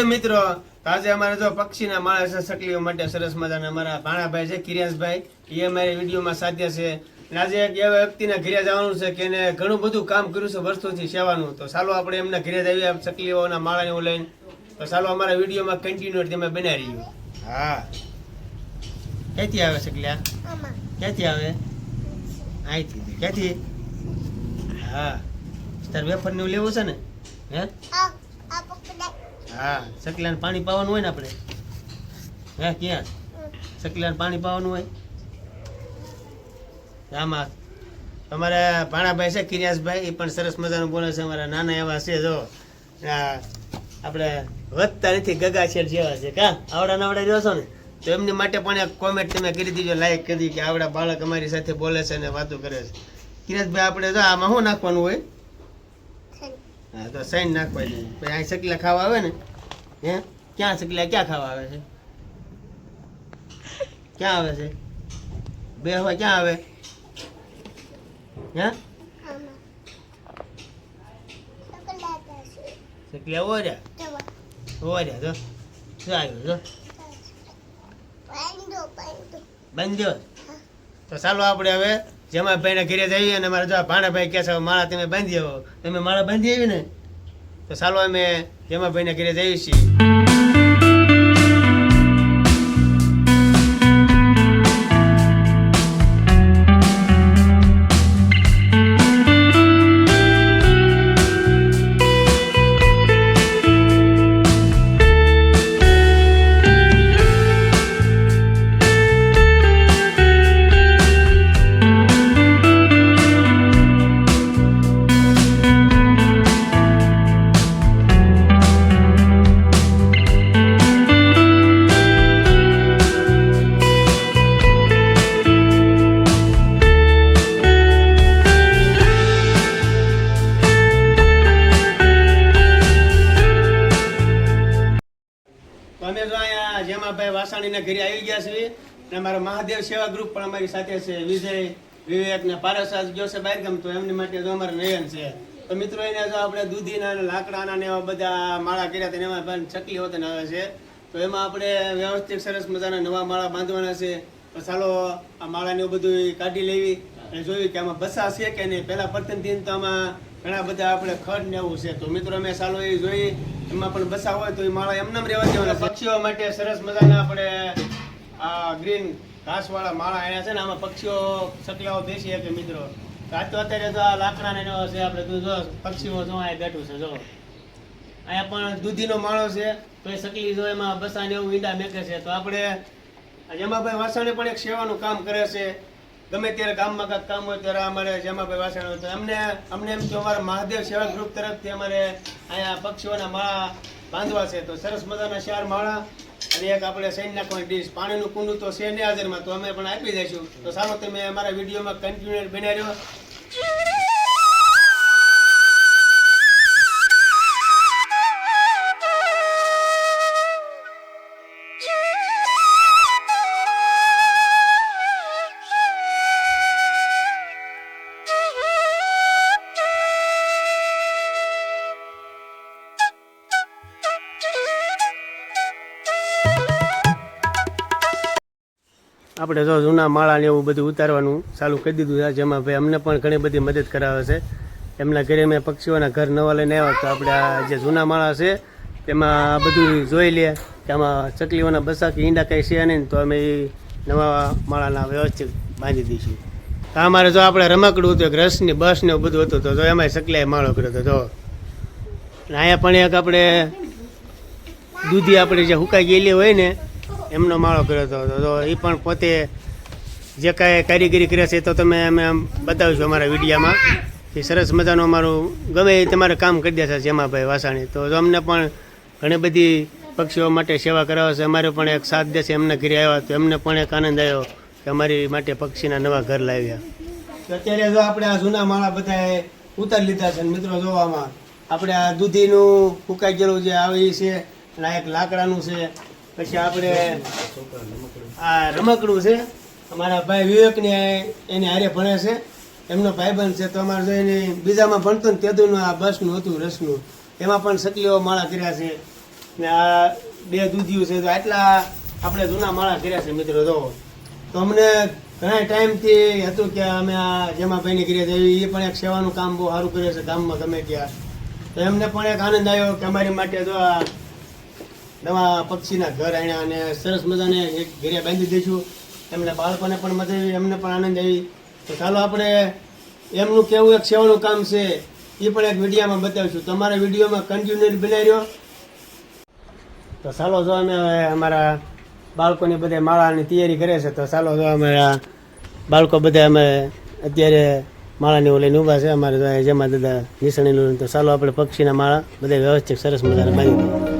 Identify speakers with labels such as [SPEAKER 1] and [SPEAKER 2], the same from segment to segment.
[SPEAKER 1] હર મિત્રો આજે અમારે જો પક્ષીના માણસ છે સકલીઓ માટે સરસ મજાના અમારા ભાણાભાઈ છે કિરિયાસભાઈ એ અમારી વિડીયોમાં સાધ્ય છે. આજે એક એવા વ્યક્તિના ઘરે જવાનું છે કે એને ઘણું બધું કામ કર્યું છે વર્ષોથી સેવાનું. તો ચાલો આપણે એમના ઘરે જઈએ સકલીઓના માળાને લઈને. તો ચાલો અમારા વિડીયોમાં કન્ટિન્યુ તમે બનાવી રહ્યો હા. ક્યાંથી આવે સકલિયા ક્યાંથી આવે? અહીંથી. ક્યાંથી? હા. તાર વેફર ને લેવું છે ને? હે. હા. સકલાને પાણી પાવાનું હોય ને આપણે? હે ક્યાં? સકલાને પાણી પાવાનું હોય? આમાં અમારા ભાણાભાઈ છે કિરિયાસભાઈ એ પણ સરસ મજાનું બોલે છે અમારા નાના એવા છે જો. આ આપણે વધતા નથી ગગા શેઠ જેવા છે કા? આવડા નાવડા રહ્યો છો ને? તો એમની માટે પણ એક કોમેન્ટ તમે કરી દીજો લાઈક કરી દીધી કે આવડા બાળક અમારી સાથે બોલે છે અને વાતો કરે છે. કિરેશભાઈ આપણે જો આમાં શું નાખવાનું હોય? હા તો સાઈન નાખવાની. પછી અહીં સકલા ખાવા આવે ને હે? ક્યાં સકલા ક્યાં ખાવા આવે છે? ક્યાં આવે છે? બે હવા ક્યાં આવે? હે? સકલા ઓર્યા ઓર્યા તો. શું આવ્યું જો બાંધ્યો. તો ચાલો આપણે હવે જેમાં ભાઈને ઘરે જઈએ અને મારા જો ભાણાભાઈ કહે છે માળા તમે બાંધી આવો. તમે માળા બાંધી આવી ને? તો ચાલો અમે જેમાં ભાઈને ઘરે જઈએ છીએ. અહીંયા જેમાભાઈ વાસાણીના ઘરે આવી ગયા છે અને અમારા મહાદેવ સેવા ગ્રુપ પણ અમારી સાથે છે. વિજય, વિવેક ને પારસાદ ગયો છે બારગામ તો એમની માટે જો અમારે નયન છે. તો મિત્રો એને જો આપણે દૂધીના અને લાકડાના ને એવા બધા માળા કર્યા હતા એમાં પણ ચકલી હોતન આવે છે. તો એમાં આપણે વ્યવસ્થિત સરસ મજાના નવા માળા બાંધવાના છે. તો ચાલો આ માળાને એવું બધું કાઢી લેવી. અને જોયું કે આમાં બસા છે કે નહીં? પહેલા પ્રથમ તો આમાં ઘણા બધા આપણે ખડ ને એવું છે. તો મિત્રો, અમે સાલો એ જોઈ. એમાં પણ બસા હોય તો એ માળા એમને રહેવા દેવાના પક્ષીઓ માટે સરસ મજાના આપણે આ ગ્રીન ઘાસવાળા માળા આવ્યા છે ને, આમાં પક્ષીઓ સકલાઓ બેસી શકે મિત્રો. આજ તો અત્યારે તો આ લાકડા ને છે, આપણે જો પક્ષીઓ જો અહીંયા બેઠું છે, જો. અહીંયા પણ દૂધીનો માળો છે, તો એ સકલી જો એમાં બસા ને એવું ઈંડા મેકે છે. તો આપણે જમાભાઈ વાસણે પણ એક સેવાનું કામ કરે છે. ગમે ત્યારે ગામમાં કાંઈક કામ હોય ત્યારે અમારે જમાભાઈ વાસણ હોય તો અમને અમને એમ તો અમારા મહાદેવ સેવા ગ્રુપ તરફથી અમારે અહીંયા પક્ષીઓના માળા બાંધવા છે. તો સરસ મજાના ચાર માળા અને એક આપણે સૈન નાખવાની ડીશ પાણીનું કુંડું તો છે ને હાજરમાં, તો અમે પણ આપી દઈશું. તો સારું, તમે અમારા વિડીયોમાં કન્ટિન્યુ બન્યા આપણે જો જૂના માળા ને એવું બધું ઉતારવાનું ચાલુ કરી દીધું છે. જેમાં ભાઈ અમને પણ ઘણી બધી મદદ કરાવે છે. એમના ઘરે મેં પક્ષીઓના ઘર નવા લઈને આવ્યા તો આપણે આ જે જૂના માળા છે, તેમાં બધું જોઈ લે આમાં ચકલીઓના બસા કે ઈંડા કંઈ છે નહીં તો અમે નવા માળાના વ્યવસ્થિત બાંધી દઈશું. તો અમારે જો આપણે રમકડું હતું, એક રસની બસ ને બધું હતું, તો જો એમાં ચકલીએ માળો કર્યો હતો. જો. અહીંયા પણ એક આપણે દૂધી આપણે જે હુકાઈ ગયેલી હોય ને એમનો માળો કર્યો હતો. તો એ પણ પોતે જે કાંઈ કારીગરી કરે છે તો તમે અમે આમ બતાવીશું અમારા વિડીયામાં એ સરસ મજાનું અમારું ગમે એ તમારે કામ કરી દેશે જેમાભાઈ વાસાણી. તો અમને પણ ઘણી બધી પક્ષીઓ માટે સેવા કરાવે છે. અમારે પણ એક સાથ દેશે એમને ઘરે આવ્યા તો એમને પણ એક આનંદ આવ્યો કે અમારી માટે પક્ષીના નવા ઘર લાવ્યા. તો અત્યારે જો આપણે આ જૂના માળા બધા ઉતારી લીધા છે મિત્રો જોવામાં. આપણે આ દૂધીનું ફૂંકાઈ ગયેલું જે આવી છે અને આ એક લાકડાનું છે. પછી આપણે આ રમકડું છે. અમારા ભાઈ વિવેકને એને હારે ભણે છે. એમનો ભાઈબંધ છે. તો અમારે જો એની બીજામાં ભણતો ને તેદુનું આ બસનું હતું, રસનું. એમાં પણ સકલીઓ માળા કર્યા છે.
[SPEAKER 2] ને આ બે દૂધિયું છે. તો આટલા આપણે જૂના માળા કર્યા છે મિત્રો, જો. તો અમને ઘણા ટાઈમથી હતું કે અમે આ જેમાં ભાઈને કર્યા છે એ પણ એક સેવાનું કામ બહુ સારું કરે છે ગામમાં ગમે ત્યાં. તો એમને પણ એક આનંદ આવ્યો કે અમારી માટે જો આ નવા પક્ષીના ઘર આણ્યા અને સરસ મજાને એક ઘેરિયા બાંધી દઈશું એમને બાળકોને પણ મજા આવી, એમને પણ આનંદ આવી. તો ચાલો આપણે એમનું કેવું એક સેવાનું કામ છે, એ પણ એક વિડીયામાં બતાવીશું. તમારા વિડીયોમાં કન્ટિન્યુ બનાવી રહ્યો. તો ચાલો જો અમે અમારા બાળકોની બધા માળાની તૈયારી કરે છે, તો ચાલો જો અમારા બાળકો બધા અમે અત્યારે માળાની ઓલી ઊભા છે. અમારે જેમાં દાદા નિશાની તો ચાલો આપણે પક્ષીના માળા બધા વ્યવસ્થિત સરસ મજાના બાંધી દઈએ.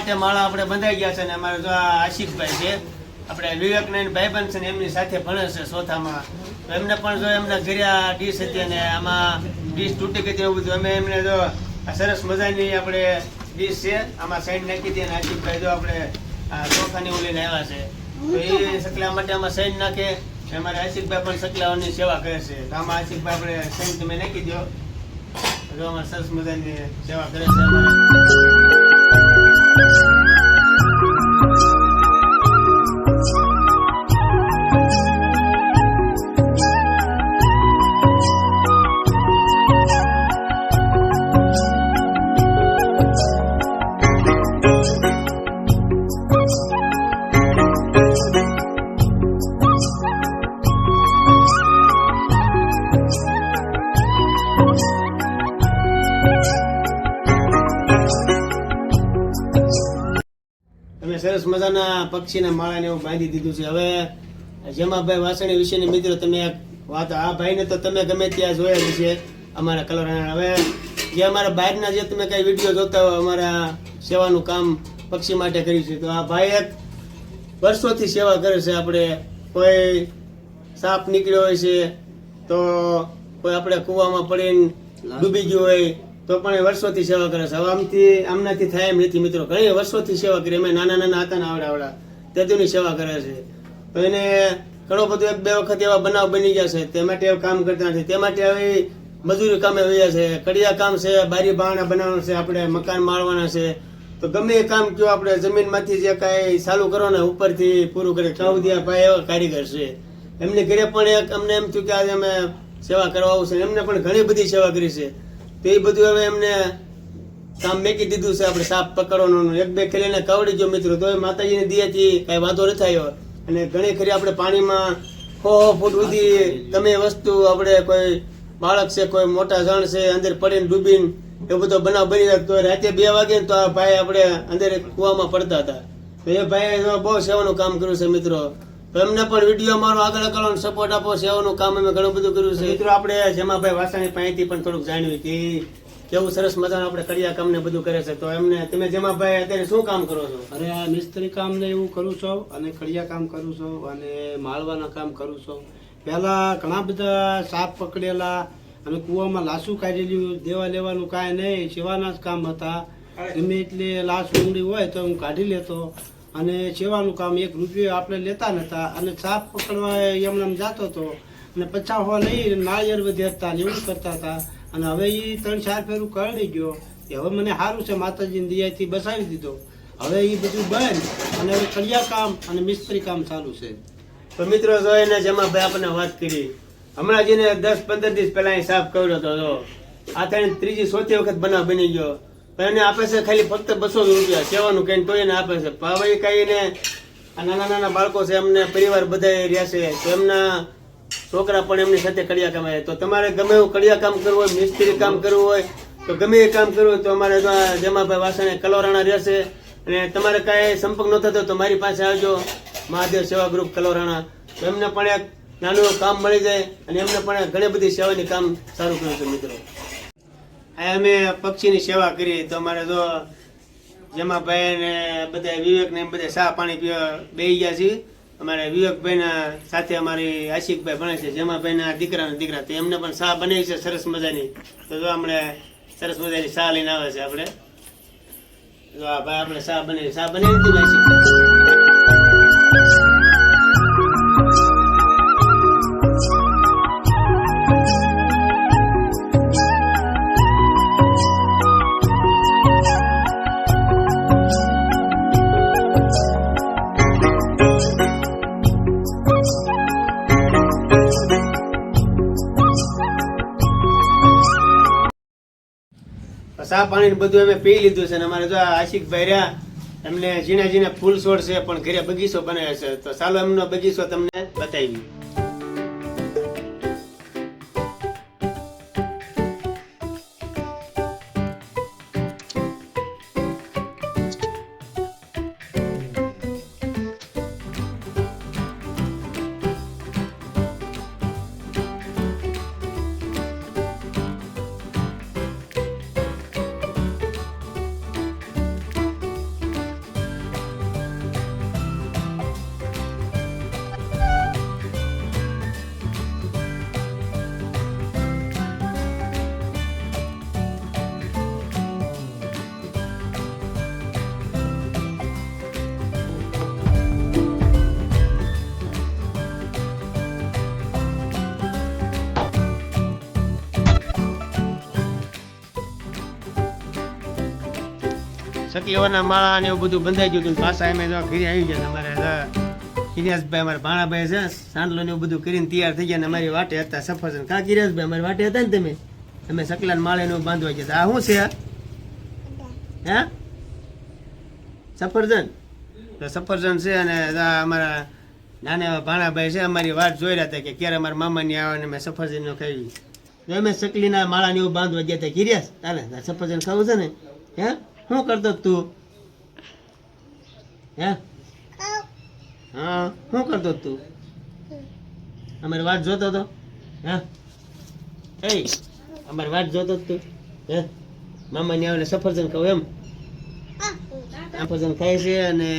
[SPEAKER 2] માટે માળા આપણે બંધાઈ ગયા છે અને અમારે જો આ છે, આપણે વિવેકનંદ ભાઈબંધ છે ને એમની સાથે ભણે છે ચોથામાં તો એમને પણ જો એમના ઘરે ડીશ હતી અને આમાં ડીશ તૂટી ગઈ એવું બધું, અમે એમને જો સરસ મજાની આપણે ડીશ છે, આમાં સાઈડ નાખી હતી અને આશિકભાઈ જો આપણે ચોખાની ઓલીને આવ્યા છે. તો એ સકલા માટે આમાં સાઈડ નાખે અમારે આશિકભાઈ પણ સકલાઓની સેવા કરે છે. તો આમાં આશિકભાઈ આપણે સાઈડ તમે નાખી દો જો અમારે સરસ મજાની સેવા કરે છે અમારે. તમે સરસ મજાના પક્ષીના માળાને એવું બાંધી દીધું છે. હવે જેમાભાઈ વાસણી વિશેની મિત્રો તમે એક વાત આ ભાઈને તો તમે ગમે ત્યાં જોયા છે અમારા કલર હવે જે અમારા બહારના જે તમે કઈ વીડિયો જોતા હોય, અમારા સેવાનું કામ પક્ષી માટે કર્યું છે. તો આ ભાઈ એક વર્ષોથી સેવા કરે છે. આપણે કોઈ સાપ નીકળ્યો હોય છે, તો કોઈ આપણે કૂવામાં પડીને ડૂબી ગયું હોય તો પણ એ વર્ષોથી સેવા કરે છે. આમથી, આમનાથી થાય એમ નથી મિત્રો. ઘણી વર્ષોથી સેવા કરી અમે નાના નાના હતા ને આવડા આવડા તેદુની સેવા કરે છે. તો એને ઘણો બધો એક, બે વખત એવા બનાવ બની ગયા છે. તે માટે કામ કરતા નથી. તે માટે હવે મજૂરી કામે વયા છે. કડિયા કામ છે, બારી બહાણા બનાવવાનું છે, આપણે મકાન માળવાના છે. તો ગમે એ કામ કયો આપણે જમીનમાંથી જે કાંઈ ચાલુ કરો ને ઉપરથી પૂરું કરે. કાઉદિયા ભાઈ એવા કારીગર છે. એમની ઘરે પણ એક અમને એમ થયું કે આજે અમે સેવા કરવા આવું છે. એમને પણ ઘણી બધી સેવા કરી છે. તો એ બધું હવે એમને કામ મેકી દીધું છે, આપણે સાપ પકડવાનું. એક બે ખેલીને કવડી ગયો મિત્રો, તો એ માતાજીની દિયાથી કાંઈ વાંધો ન થયો અને ઘણી ખરી આપણે પાણીમાં હો હો ફૂટ સુધી તમે વસ્તુ આપણે કોઈ બાળક છે, કોઈ મોટા જણ છે, અંદર પડીને ડૂબીને એ બધો બનાવ બની જાય, તો રાતે બે વાગે તો આ ભાઈ આપણે અંદર કૂવામાં પડતા હતા. તો એ ભાઈ બહુ સેવાનું કામ કર્યું છે, મિત્રો. તો એમને પણ વીડિયો અમારો આગળ કરવાનો સપોર્ટ આપો સેવાનું કામ અમે ઘણું બધું કર્યું છે. મિત્રો આપણે જેમાભાઈ વાસાણી પાસેથી પણ થોડુંક જાણ્યું કે કેવું સરસ મજાનું આપણે કડિયા કામ ને બધું કરે છે. તો એમને તમે જેમાભાઈ અત્યારે શું કામ કરો છો?
[SPEAKER 3] અરે આ મિસ્ત્રી કામ ને એવું કરું છું અને કડિયા કામ કરું છું અને માળવાના કામ કરું છું. પહેલા ઘણા બધા સાપ પકડેલા અને કૂવામાં લાશું કાઢેલું દેવા લેવાનું કાંઈ નહીં સેવાના જ કામ હતા. ગમે એટલે લાશ ઊંડી હોય તો હું કાઢી લેતો. અને સેવાનું કામ એક રૂપિયો આપણે લેતા નતા અને સાપ પકડવા એમને જતો હતો અને પછા હોવા નહીં નાળિયેર વધેરતા ને એવું કરતા હતા. અને હવે એ ત્રણ ચાર ફેરું કરડી ગયો. કે હવે મને સારું છે, માતાજીની દિયાથી બસાવી દીધો. હવે એ બધું બંધ. અને હવે કડિયા કામ અને મિસ્ત્રી કામ ચાલુ છે.
[SPEAKER 2] તો મિત્રો, જો એને જેમાભાઈ આપણને વાત કરી, હમણાં જેને દસ પંદર દિવસ પહેલાં સાફ કર્યો હતો આ ત્રણ ત્રીજી ચોથી વખત બનાવ બની ગયો. એને આપે છે ખાલી ફક્ત બસો રૂપિયા. સેવાનું કઈ તો એને આપે છે. એ કઈ ને આ નાના નાના બાળકો છે એમને પરિવાર બધા રહ્યા છે. તો એમના છોકરા પણ એમની સાથે કડિયા કામ તો તમારે ગમે એવું કડિયા કામ કરવું હોય, મિસ્ત્રી કામ કરવું હોય, તો ગમે એ કામ કરવું હોય તો અમારે જમાભાઈ વાસણે કલોરાણા રહેશે અને તમારે કાંઈ સંપર્ક ન થતો તો મારી પાસે આવજો. મહાદેવ સેવા ગ્રુપ કલોરાણા. તો એમને પણ એક નાનું કામ મળી જાય અને એમને પણ ઘણી બધી સેવાની કામ સારું કર્યું છે મિત્રો. અમે પક્ષીની સેવા કરી. તો અમારે જો જેમાં ભાઈ ને બધા વિવેક ને બધા ચા પાણી પીવા બે ગયા છે અમારે વિવેકભાઈ ના સાથે અમારી આશિકભાઈ ભણે છે. જેમાં ભાઈ ના દીકરા. ને દીકરા તો એમને પણ ચા બનાવી છે સરસ મજાની. તો જો આપણે સરસ મજાની ચા લઈને આવે છે આપણે. જો આ ભાઈ આપણે ચા બનાવી ચા બનાવી દીધી આશિકભાઈ ચા પાણી બધું અમે પી લીધું છે અને અમારે જો આશિકભાઈ રહ્યા, એમને ઝીણા ઝીણા ફૂલ છોડ છે, પણ ઘરે બગીચો બનાવ્યો છે. તો ચાલો એમનો બગીચો તમને બતાવી સકલીઓના માળા ને એવું બધું બંધાઈ ગયું હતું. પાછા એમ જો ઘરે આવી ગયા અમારે કિરિયાસભાઈ અમારા ભાણાભાઈ છે, સાંડલો ને એવું બધું કરીને તૈયાર થઈ ગયા ને અમારી વાટે હતા સફરજન કા કિરિયાસભાઈ અમારી વાટે હતા ને તમે? તમે સકલા માળે ને બાંધવા ગયા. આ શું છે? હે? સફરજન? તો સફરજન છે અને અમારા નાના એવા ભાણાભાઈ છે, અમારી વાત જોઈ રહ્યા હતા કે ક્યારે અમારા મામાની આવે ને મેં સફરજન નો ખાવી અમે સકલીના માળા ને એવું બાંધવા ગયા હતા. કિરિયાસ તારે તારે સફરજન ખાવું છે ને? હે? શું કરતો તું? હે? હા, શું કરતો તું? અમારી વાત જોતો હતો હે? એ અમારી વાત જોતો તું? હે? મામાની ને આવીને સફરજન કહું એમ? સફરજન ખાય છે અને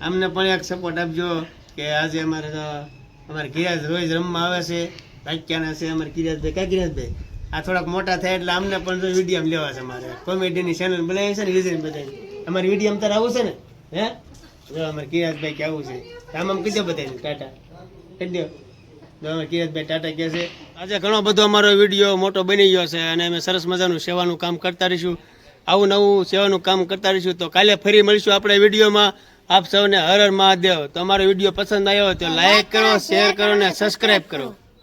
[SPEAKER 2] અમને પણ એક સપોર્ટ આપજો કે આજે અમારે તો, અમારે ગિરાજ રોજ રમવા આવે છે. વાક્યાના છે અમારે કિરાજભાઈ ક્યાં કિરાજભાઈ આ થોડાક મોટા થાય એટલે અમને પણ જો લેવા છે મારે. કોમેડીની ચેનલ બનાવી છે ને વિઝન બધાની અમારી વિડીયમ તારે આવું છે ને? હે? જો અમારે કિરાજભાઈ કે આવું છે. આમ આમ કીધો બધાને ટાટા. કહી દો. ટાટા કહે છે. આજે ઘણો બધો અમારો વીડિયો મોટો બની ગયો છે અને અમે સરસ મજાનું સેવાનું કામ કરતા રહીશું. આવું નવું સેવાનું કામ કરતા રહીશું તો કાલે ફરી મળીશું આપણે વિડીયોમાં આપ સૌને હર હર મહાદેવ. તો અમારો વીડિયો પસંદ આવ્યો તો લાઈક કરો શેર કરો ને સબસ્ક્રાઈબ કરો.